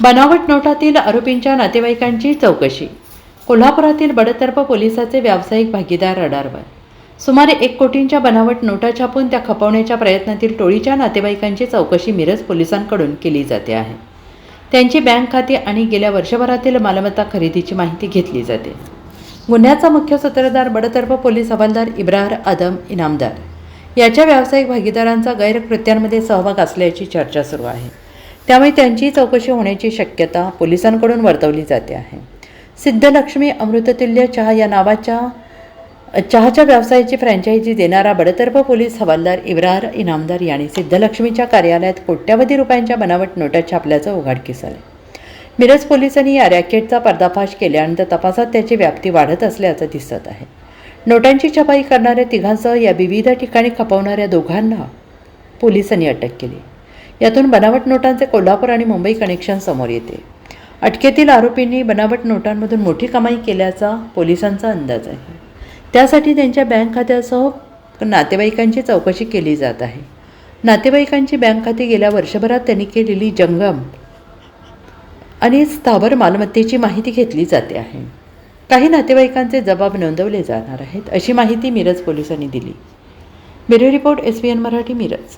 बनावट नोटातील आरोपींच्या नातेवाईकांची चौकशी. कोल्हापुरातील बडतर्फ पोलिसाचे व्यावसायिक भागीदार रडारवर. सुमारे एक कोटींच्या बनावट नोटा छापून त्या खपवण्याच्या प्रयत्नातील टोळीच्या नातेवाईकांची चौकशी मिरज पोलिसांकडून केली जाते आहे. त्यांची बँक खाती आणि गेल्या वर्षभरातील मालमत्ता खरेदीची माहिती घेतली जाते. गुन्ह्याचा मुख्य सूत्रधार बडतर्फ पोलीस हवालदार इब्रार आदम इनामदार. याच्या व्यावसायिक भागीदारांचा गैरकृत्यांमध्ये सहभाग असल्याची चर्चा सुरू आहे. त्यामुळे त्यांची चौकशी होण्याची शक्यता पोलिसांकडून वर्तवली जाते आहे. सिद्धलक्ष्मी अमृततुल्य चहा या नावाच्या चहाच्या व्यवसायाची फ्रँचायझी देणारा बडतर्फ पोलीस हवालदार इब्रार इनामदार यांनी सिद्धलक्ष्मीच्या कार्यालयात कोट्यवधी रुपयांच्या बनावट नोटा छापल्याचं उघडकीस आलं मिरज पोलिसांनी या रॅकेटचा पर्दाफाश केल्यानंतर तपासात त्याची व्याप्ती वाढत असल्याचं दिसत आहे. नोटांची छपाई करणाऱ्या तिघांसह या विविध ठिकाणी खपवणाऱ्या दोघांना पोलिसांनी अटक केली. यातून बनावट नोटांचे कोल्हापूर आणि मुंबई कनेक्शन समोर येते. अटकेतील आरोपींनी बनावट नोटांमधून मोठी कमाई केल्याचा पोलिसांचा अंदाज आहे. त्यासाठी त्यांच्या बँक खात्यासह नातेवाईकांची चौकशी केली जात आहे. नातेवाईकांची बँक खाती गेल्या वर्षभरात त्यांनी केलेली जंगम आणि स्थावर मालमत्तेची माहिती घेतली जाते आहे. काही नातेवाईकांचे जबाब नोंदवले जाणार आहेत अशी माहिती मिरज पोलिसांनी दिली. Bureau report S P N Marathi Miraj.